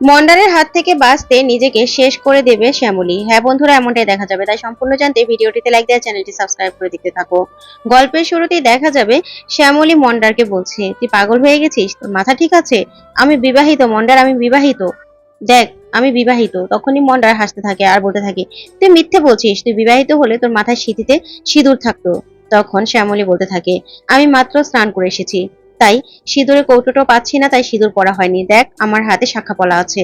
মন্ডারের হাত থেকে বাঁচতে নিজেকে শেষ করে দেবে শ্যামলী। হ্যাঁ বন্ধুরা, এমনটাই দেখা যাবে। তাই সম্পূর্ণ জানতে ভিডিওটিতে লাইক দেওয়া চ্যানেলটি সাবস্ক্রাইব করে দেখতে থাকো। গল্পের শুরুতেই দেখা যাবে, শ্যামলী মন্ডারকে বলছে, তুই পাগল হয়ে গেছিস? তোর মাথা ঠিক আছে? আমি বিবাহিত, মন্ডার, আমি বিবাহিত। দেখ, আমি বিবাহিত। তখনই মন্ডার হাসতে থাকে আর বলতে থাকে, তুই মিথ্যে বলছিস? তুই বিবাহিত হলে তোর মাথায় সিঁথিতে সিঁদুর থাকতো। তখন শ্যামলী বলতে থাকে, আমি মাত্র স্নান করে এসেছি। তাই সিঁদুরের কৌটোটাও পাচ্ছি না, তাই সিঁদুর পরা হয়নি। দেখ, আমার হাতে শাখা পলা আছে।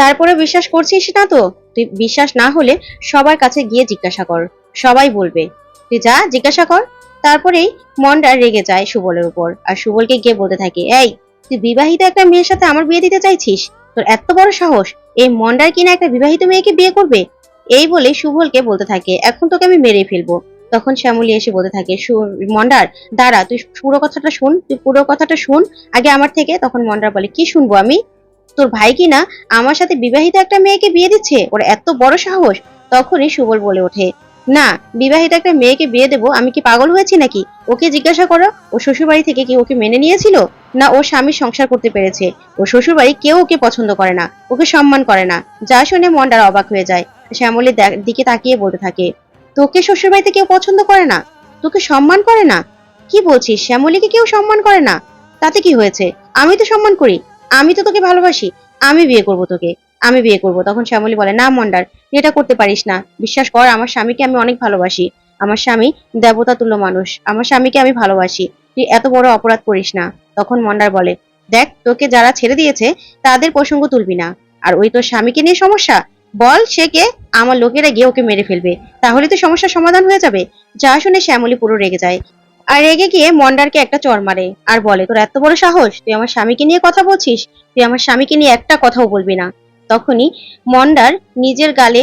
তারপরে বিশ্বাস করছিস না তো? তুই বিশ্বাস না হলে সবার কাছে গিয়ে জিজ্ঞাসা কর। সবাই বলবে, তুই যা, জিজ্ঞাসা কর। তারপরেই মন্ডার রেগে যায় সুবলের উপর। আর সুবলকে গিয়ে বলতে থাকে, এই, তুই বিবাহিত একটা মেয়ের সাথে আমার বিয়ে দিতে চাইছিস? তোর এত বড় সাহস, এই মন্ডার কিনা একটা বিবাহিত মেয়েকে বিয়ে করবে? এই বলে সুবলকে বলতে থাকে, এখন তোকে আমি মেরে ফেলব। তখন শ্যামলী এসে বলতে থাকে "সু- মন্ডার, দাঁড়া, তুই পুরো কথাটা শুন, তুই পুরো কথাটা শুন। আগে আমার থেকে, তখন মন্ডার বলে, কি শুনব আমি? তোর ভাই কি না আমার সাথে বিবাহিত একটা মেয়েকে বিয়ে দিচ্ছে? ওর এত বড় সাহস। তখনই সুবল বলে ওঠে, না, বিবাহিত একটা মেয়েকে বিয়ে দেবো, আমি কি পাগল হয়েছি নাকি? ওকে জিজ্ঞাসা করো, ও শ্বশুরবাড়ি থেকে কি ওকে মেনে নিয়েছিল? না, ও স্বামী সংসার করতে পেরেছে। ও শ্বশুরবাড়ি কেউ ওকে পছন্দ করে না, ওকে সম্মান করে না। যা শুনে মন্ডার অবাক হয়ে যায়। শ্যামলীর দিকে তাকিয়ে বলতে থাকে তোকে শ্বশুরবাড়িতে কেউ পছন্দ করে না? তোকে সম্মান করে না? কি বলছিস? শ্যামলীকে কেউ সম্মান করে না? তাতে কি হয়েছে? আমি তো সম্মান করি। আমি তো তোকে ভালোবাসি। আমি বিয়ে করব তোকে। আমি বিয়ে করব। তখন শ্যামলী বলে, না মন্ডার, এটা করতে পারিস না। বিশ্বাস কর, আমার স্বামীকে আমি অনেক ভালোবাসি। আমার স্বামী দেবতা তুল্য মানুষ। আমার স্বামীকে আমি ভালোবাসি। তুই এত বড় অপরাধ করিস না। তখন মন্ডার বলে, দেখ, তোকে যারা ছেড়ে দিয়েছে, তাদের প্রসঙ্গ তুলবি না। আর ওই তোর স্বামীকে নিয়ে সমস্যা? বল, সে কে? আমার লোকেরা গিয়ে ওকে মেরে ফেলবে। তাহলে তো সমস্যার সমাধান হয়ে যাবে। যা শুনে শ্যামলী পুরো রেগে যায়। আর রেগে গিয়ে মন্ডারকে একটা চর মারে। আর বলে, তোর এত বড় সাহস? তুই আমার স্বামীকে নিয়ে কথা বলছিস? তুই আমার স্বামীকে নিয়ে একটা কথাও বলবি না। তখনই মন্ডার নিজের গালে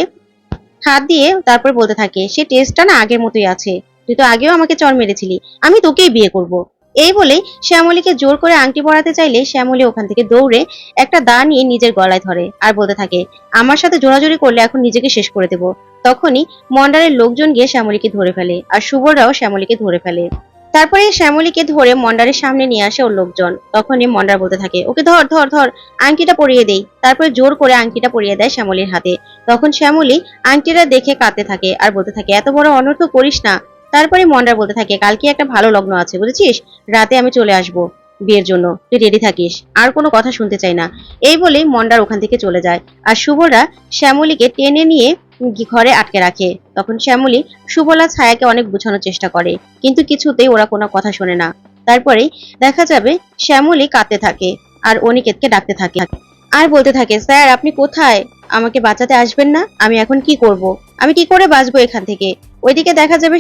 হাত দিয়ে তারপর বলতে থাকে, সে টেস্টটা না আগের মতোই আছে। তুই তো আগেও আমাকে চর মেরেছিলি। আমি তোকেই বিয়ে করব। এই বলেই শ্যামলীকে জোর করে আংটি পরাতে চাইলে শ্যামলী ওখান থেকে দৌড়ে একটা দা নিয়ে নিজের গলায় ধরে আর বলতে থাকে, আমার সাথে জোরাজোরি করলে এখন নিজেকে শেষ করে দেব। তখনই মন্ডারের লোকজন গিয়ে শ্যামলীকে ধরে ফেলে আর সুবররাও শ্যামলীকে ধরে ফেলে। তারপরে শ্যামলীকে ধরে মন্ডারের সামনে নিয়ে আসে ওর লোকজন। তখনই মন্ডার বলতে থাকে, ওকে ধর ধর ধর, আংটিটা পরিয়ে দেই। তারপরে জোর করে আংটিটা পরিয়ে দেয় শ্যামলীর হাতে। তখন শ্যামলী আংটিটা দেখে কাঁদতে থাকে আর বলতে থাকে, এত বড় অনর্থ করিস না। তারপরে মন্ডার বলতে থাকে, কালকে একটা ভালো লগ্ন আছে, বুঝেছিস? রাতে আমি চলে আসব বিয়ের জন্য। তুই রেডি থাকিস। আর কোনো কথা শুনতে চাই না। এই বলে মন্ডার ওখান থেকে চলে যায়। আর শুভরা শ্যামলীকে টেনে নিয়ে ঘরে আটকে রাখে। তখন শ্যামলী সুবলা ছায়াকে অনেক বোঝানোর চেষ্টা করে, কিন্তু কিছুতেই ওরা কোনো কথা শোনে না। তারপরেই দেখা যাবে শ্যামলী কাঁদতে থাকে আর অনিকেতকে ডাকতে থাকে। আর বলতে থাকে, স্যার, আপনি কোথায়? আমাকে বাঁচাতে আসবেন না? আমি এখন কি করব? আমি কি করে বাঁচবো এখান থেকে? ওইদিকে দেখা যাবে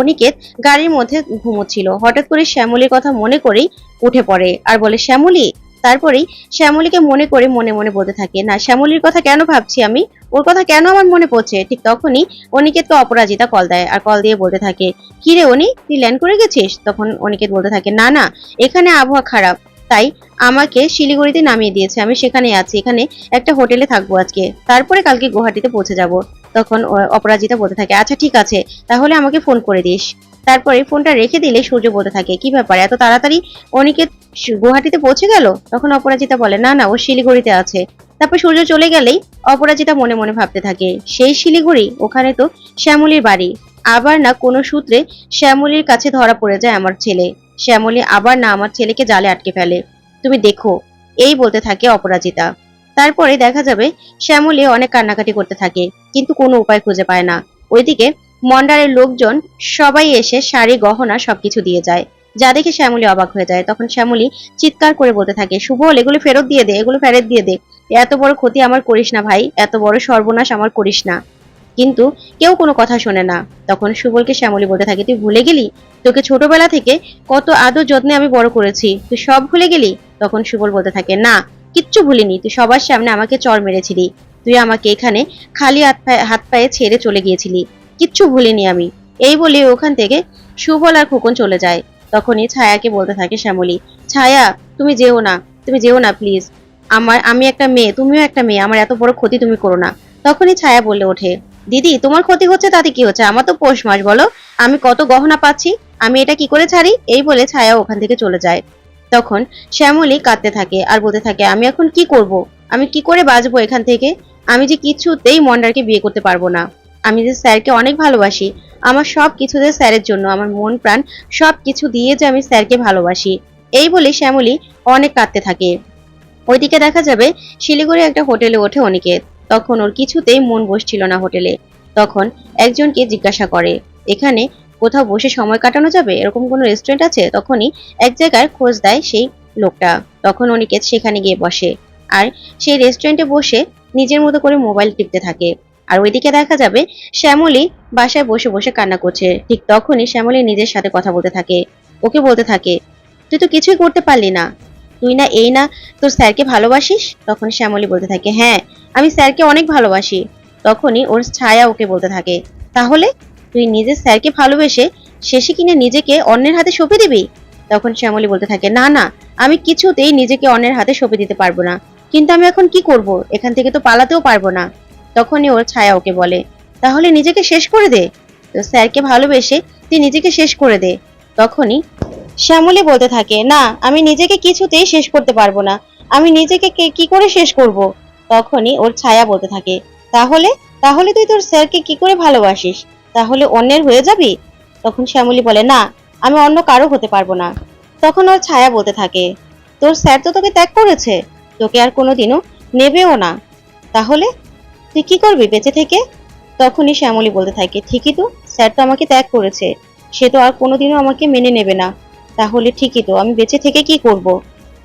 অনিকেত গাড়ির মধ্যে ঘুমোচ্ছিল। হঠাৎ করে শ্যামলীর কথা মনে করেই উঠে পড়ে। আর বলে, শ্যামলী? তারপরেই শ্যামলীকে মনে করে মনে মনে বলতে থাকে, না, শ্যামলীর কথা কেন ভাবছি আমি? ওর কথা কেন আমার মনে পড়ছে? ঠিক তখনই অনিকেতকে অপরাজিতা কল দেয় আর কল দিয়ে বলতে থাকে, কি রে অনি, তুই ল্যান্ড করে গেছিস? তখন অনিকেত বলতে থাকে, না না, এখানে আবহাওয়া খারাপ, তাই আমাকে শিলিগুড়িতে নামিয়ে দিয়েছে। আমি সেখানে আছি, এখানে একটা হোটেলে থাকব আজকে। তারপরে কালকে গুয়াহাটিতে পৌঁছে যাব। তখন অপরাজিতা বলতে থাকে আচ্ছা ঠিক আছে, তাহলে আমাকে ফোন করে দিস। তারপরে ফোনটা রেখে দিলে সূর্য বলতে থাকে, কি ব্যাপার, এত তাড়াতাড়ি অনিকেত সু- গুয়াহাটিতে পৌঁছে গেল? তখন অপরাজিতা বলে, না না, ও শিলিগুড়িতে আছে। তারপর সূর্য চলে গেলেই অপরাজিতা মনে মনে ভাবতে থাকে, সেই শিলিগুড়ি, ওখানে তো শ্যামলীর বাড়ি। আবার না কোনো সূত্রে শ্যামলীর কাছে ধরা পড়ে যায় আমার ছেলে। শ্যামলী আবার না আমার ছেলেকে জালে আটকে ফেলে। তুমি দেখো। এই বলতে থাকে অপরাজিতা। তারপরে দেখা যাবে শ্যামলী অনেক কান্নাকাটি করতে থাকে। কিন্তু কোনো উপায় খুঁজে পায় না। ওইদিকে মন্ডারের লোকজন সবাই এসে শাড়ি, গহনা সবকিছু দিয়ে যায়। যা দেখে শ্যামলী অবাক হয়ে যায়। তখন শ্যামলী চিৎকার করে বলতে থাকে সুবল এগুলো ফেরত দিয়ে দে, এগুলো ফেরত দিয়ে দে। এত বড় ক্ষতি আমার করিস না ভাই, এত বড় সর্বনাশ আমার করিস না। কিন্তু কেউ কোনো কথা শোনে না। তখন সুবলকে শ্যামলী বলতে থাকে, তুই ভুলে গেলি? তোকে ছোটবেলা থেকে কত আদর যত্নে আমি বড় করেছি। তুই সব ভুলে গেলি? তখন সুবল বলতে থাকে, না, কিচ্ছু ভুলিনি। তুই সবার সামনে আমাকে চর মেরেছিলি। তুই আমাকে এখানে খালি হাত পায়ে হাত পায়ে ছেড়ে চলে গিয়েছিলি। কিচ্ছু ভুলিনি আমি। এই বলে ওখান থেকে সুবল আর খোকন চলে যায়। তখনই ছায়াকে বলতে থাকে শ্যামলী, ছায়া, তুমি যেও না, তুমি যেও না প্লিজ আমার, আমি একটা মেয়ে, তুমিও একটা মেয়ে, আমার এত বড় ক্ষতি তুমি করো না। তখনই ছায়া বলে ওঠে, দিদি, তোমার ক্ষতি হচ্ছে তাতে কি হচ্ছে? আমার তো পৌষ মাস, বলো? আমি কত গহনা পাচ্ছি? আমি এটা কি করে ছাড়ি? এই বলে ছায়া ওখান থেকে চলে যায়। তখন শ্যামলী কাঁদতে থাকে আর বলতে থাকে, আমি এখন কি করব? আমি কি করে বাঁচবো এখান থেকে? আমি যে কিছুতেই মন্ডারকে বিয়ে করতে পারব না। আমি যে স্যারকে অনেক ভালোবাসি, আমার সব কিছু যে স্যারের জন্য, আমার মন প্রাণ সব কিছু দিয়ে যে আমি স্যারকে ভালোবাসি, এই বলে শ্যামলী অনেক কাঁদতে থাকে। ওইদিকে দেখা যাবে, শিলিগুড়ি একটা হোটেলে ওঠে অনিকেত। তখন ওর কিছুতেই মন বসছিল না হোটেলে। তখন একজনকে জিজ্ঞাসা করে, এখানে কোথাও বসে সময় কাটানো যাবে? এরকম কোনো রেস্টুরেন্ট আছে? তখনই এক জায়গায় খোঁজ দেয় সেই লোকটা। তখন অনিকেত সেখানে গিয়ে বসে। আর সেই রেস্টুরেন্টে বসে নিজের মতো করে মোবাইল টিপতে থাকে। আর ওইদিকে দেখা যাবে, শ্যামলী বাসায় বসে বসে কান্না করছে। ঠিক তখনই শ্যামলী নিজের সাথে কথা বলতে থাকে। ওকে বলতে থাকে, তুই তো কিছুই করতে পারলি না। তুই না এই না তোর স্যারকে ভালোবাসিস? তখন শ্যামলী বলতে থাকে হ্যাঁ আমি স্যারকে অনেক ভালোবাসি। তখনই ওর ছায়া ওকে বলতে থাকে, তাহলে তুই নিজের স্যারকে ভালোবেসে শেষে কিনে নিজেকে অন্যের হাতে সঁপে দিবি? তখন শ্যামলী বলতে থাকে, না না, আমি কিছুতেই নিজেকে অন্যের হাতে সঁপে দিতে পারব না। কিন্তু আমি এখন কি করব? এখান থেকে তো পালাতেও পারব না। তখনই ওর ছায়া ওকে বলে, তাহলে নিজেকে শেষ করে দে। তো স্যারকে ভালোবেসে তুই নিজেকে শেষ করে দে। তখনই শ্যামলী বলতে থাকে, না, আমি নিজেকে কিছুতেই শেষ করতে পারব না। আমি নিজেকে কি করে শেষ করব? তখনই ওর ছায়া বলতে থাকে, তাহলে তাহলে তুই তোর স্যারকে কি করে ভালোবাসিস? তাহলে অন্যের হয়ে যাবি? তখন শ্যামলী বলে, না, আমি অন্য কারও হতে পারব না। তখন ওর ছায়া বলতে থাকে, তোর স্যার তো তোকে ত্যাগ করেছে? তোকে আর কোনোদিনও নেবেও না। তাহলে তুই কি করবি বেঁচে থেকে? তখনই শ্যামলী বলতে থাকে, ঠিকই তো, স্যার তো আমাকে ত্যাগ করেছে। সে তো আর কোনোদিনও আমাকে মেনে নেবে না। তাহলে ঠিকই তো, আমি বেঁচে থেকে কি করব?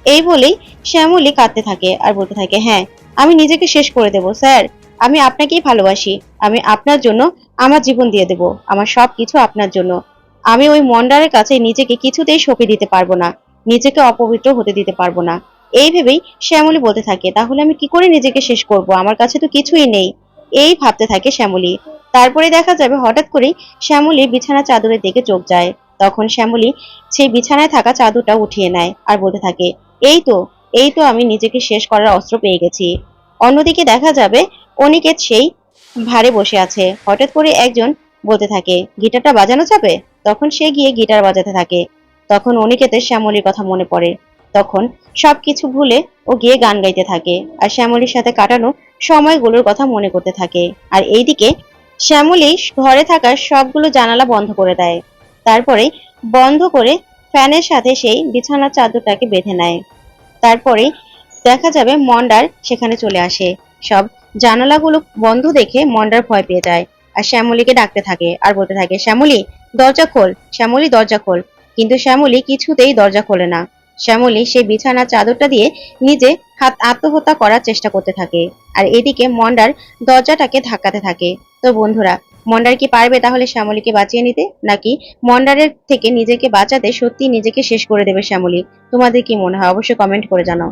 এই বলেই শ্যামলী কাঁদতে থাকে আর বলতে থাকে হ্যাঁ আমি নিজেকে শেষ করে দেব, স্যার। আমি আপনাকেই ভালোবাসি। আমি আপনার জন্য আমার জীবন দিয়ে দেব। আমার সব কিছু আপনার জন্য। আমি ওই মন্ডারের কাছে নিজেকে কিছুতেই সঁপে দিতে পারব না। নিজেকে অপবিত্র হতে দিতে পারব না। এই ভেবেই শ্যামলী বলতে থাকে, তাহলে আমি কি করে নিজেকে শেষ করব? আমার কাছে তো কিছুই নেই। এই ভাবতে থাকে শ্যামলী। তারপরে দেখা যাবে হঠাৎ করেই শ্যামলী বিছানা চাদরের দিকে চোখ যায়। তখন শ্যামলী সেই বিছানায় থাকা চাদরটা উঠিয়ে নেয় আর বলতে থাকে, এই তো এই তো আমি নিজেকে শেষ করার অস্ত্র পেয়ে গেছি। অন্যদিকে দেখা যাবে অনিকেত সেই ভারে বসে আছে। হঠাৎ করে একজন বলতে থাকে, গিটারটা বাজানো যাবে? তখন সে গিয়ে গিটার বাজাতে থাকে। তখন অনিকেতের শ্যামলীর কথা মনে পড়ে। তখন সবকিছু ভুলে ও গিয়ে গান গাইতে থাকে আর শ্যামলীর সাথে কাটানো সময়গুলোর কথা মনে করতে থাকে। আর এইদিকে শ্যামলী ঘরে থাকা সবগুলো জানালা বন্ধ করে দেয়। তারপরে বন্ধ করে ফ্যানের সাথে সেই বিছানার চাদরটাকে বেঁধে নেয়। তারপরে দেখা যাবে মন্ডার সেখানে চলে আসে। সব জানালাগুলো বন্ধ দেখে মন্ডার ভয় পেয়ে যায়। আর শ্যামলীকে ডাকতে থাকে আর বলতে থাকে, শ্যামলী, দরজা খোল, শ্যামলী, দরজা খোল। কিন্তু শ্যামলী কিছুতেই দরজা খোলে না। শ্যামলী সেই বিছানা চাদরটা দিয়ে নিজে হাত আত্মহত্যা করার চেষ্টা করতে থাকে। আর এদিকে মন্ডার দরজাটাকে ধাক্কাতে থাকে। তো বন্ধুরা, মন্ডার কি পারবে তাহলে শ্যামলীকে বাঁচিয়ে নিতে? নাকি মন্ডারের থেকে নিজেকে বাঁচাতে সত্যি নিজেকে শেষ করে দেবে শ্যামলী? তোমাদের কি মনে হয়? অবশ্যই কমেন্ট করে জানাও।